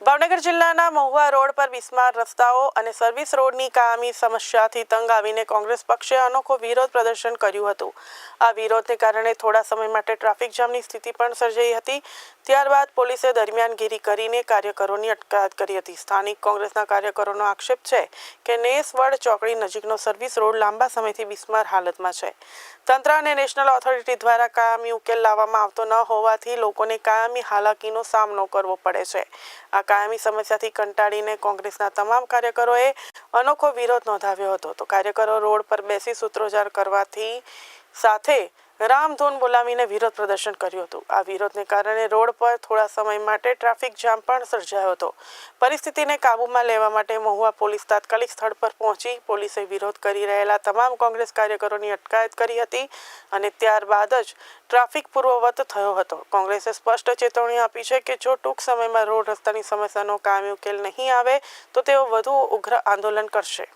ભાવનગર જિલ્લાના મહુવા રોડ પર બિસ્માર રસ્તાઓ અને સર્વિસ રોડની કાયમી સમસ્યાથી તંગ આવીને કોંગ્રેસ પક્ષે અનોખો વિરોધ પ્રદર્શન કર્યું હતું. આ વિરોધને કારણે થોડા સમય માટે ટ્રાફિક જામની સ્થિતિ પણ સર્જાઈ હતી. ત્યારબાદ પોલીસે દરમિયાનગીરી કરીને કાર્યકરોની અટકાયત કરી હતી. સ્થાનિક કોંગ્રેસના કાર્યકરોનો આક્ષેપ છે કે નેસવડ ચોકડી નજીકનો સર્વિસ રોડ લાંબા સમયથી બિસ્માર હાલતમાં છે. તંત્ર અને નેશનલ ઓથોરિટી દ્વારા કાયમી ઉકેલ લાવવામાં આવતો ન હોવાથી લોકોને કાયમી હાલાકીનો સામનો કરવો પડે છે. આ કાયમી સમસ્યાથી કંટાળીને કોંગ્રેસના તમામ કાર્યકરોએ અનોખો વિરોધ નોંધાવ્યો હતો. તો કાર્યકરો રોડ પર બેસી સૂત્રોચ્ચાર કરવાથી સાથે રામધૂન બોલાવીને વિરોધ પ્રદર્શન કર્યું હતું. આ વિરોધને કારણે રોડ પર થોડા સમય માટે ટ્રાફિક જામ પણ સર્જાયો હતો. પરિસ્થિતિને કાબૂમાં લેવા માટે મહુવા પોલીસ તાત્કાલિક સ્થળ પર પહોંચી પોલીસે વિરોધ કરી રહેલા તમામ કોંગ્રેસ કાર્યકરોની અટકાયત કરી હતી અને ત્યારબાદ જ ટ્રાફિક પૂર્વવત થયો હતો. કોંગ્રેસે સ્પષ્ટ ચેતવણી આપી છે કે જો ટૂંક સમયમાં રોડ રસ્તાની સમસ્યાનો કાયમી ઉકેલ નહીં આવે, તો તેઓ વધુ ઉગ્ર આંદોલન કરશે.